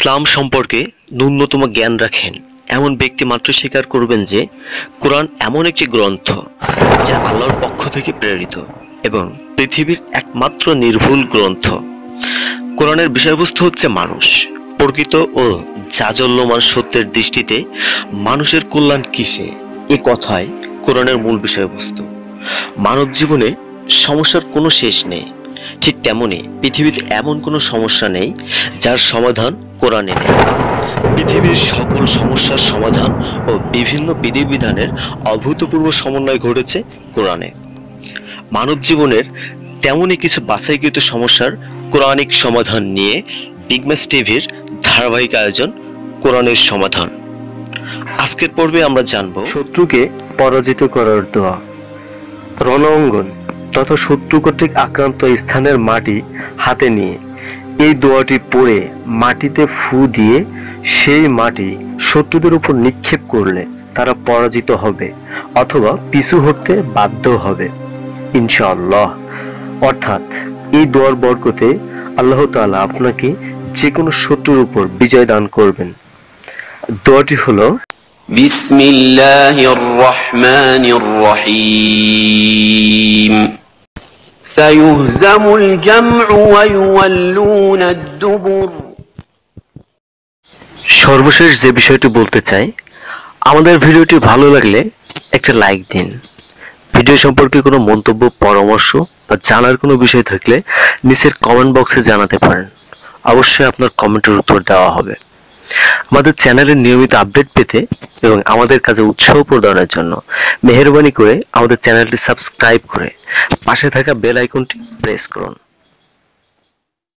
ইসলাম সম্পর্কে ন্যূনতম জ্ঞান রাখেন। এমন ব্যক্তি মাত্র স্বীকার করবেন যে, কোরআন এমন একটি গ্রন্থ যা আল্লাহর পক্ষ থেকে প্রেরিত এবং পৃথিবীর একমাত্র নির্ভুল গ্রন্থ। কোরআনের বিষয়বস্তু হচ্ছে মানুষ। প্রকৃত ও জাজল্যমান সত্যের দৃষ্টিতে মানুষের কল্যাণ কিসে? এ কথাই কোরআনের মূল বিষয়বস্তু। মানব জীবনে সমস্যার কোনো শেষ নেই। ঠিক তেমনি পৃথিবীতে এমন কোনো সমস্যা নেই যার সমাধান কোরআনে নেই। পৃথিবীর সকল সমস্যার সমাধান ও বিভিন্ন বিধিবিধানের অভূতপূর্ব সমন্বয় ঘটেছে কোরআনে। মানব জীবনের তেমনই কিছু বাছাইকৃত সমস্যার কোরআনিক সমাধান নিয়ে বিগম্যাস টিভির ধারাবাহিক আয়োজন কোরআনের সমাধান। আজকের পর্বে আমরা জানব শত্রুকে পরাজিত করার দোয়া। রণাঙ্গন তথা শত্রু কর্তৃক আক্রান্ত স্থানের মাটি হাতে নিয়ে এই দোয়াটি পড়ে মাটিতে ফু দিয়ে সেই মাটি শত্রুদের উপর নিক্ষেপ করলে তারা পরাজিত হবে অথবা পিছু হতে বাধ্য হবে। ইনশাআল্লাহ। অর্থাৎ এই দোয়ার বরকতে আল্লাহ তালা আপনাকে যে কোনো শত্রুর উপর বিজয় দান করবেন। দোয়াটি হল বিসমিল্লাহ রহমান রহিম। سيهزم الجمع ويولون الدبر সর্বশেষ যে বিষয়টি বলতে চাই আমাদের ভিডিওটি ভালো লাগলে একটা লাইক দিন ভিডিও সম্পর্কে কোনো মন্তব্য পরামর্শ বা জানার কোনো বিষয় থাকলে নিচের কমেন্ট বক্সে জানাতে পারেন অবশ্যই আপনার কমেন্টের উত্তর দেওয়া হবে আমাদের চ্যানেলের নিয়মিত আপডেট পেতে এবং আমাদের কাছে উৎসাহ প্রদানের জন্য মেহরবানি করে আমাদের চ্যানেলটি সাবস্ক্রাইব করে পাশে থাকা বেল আইকনটি প্রেস করুন।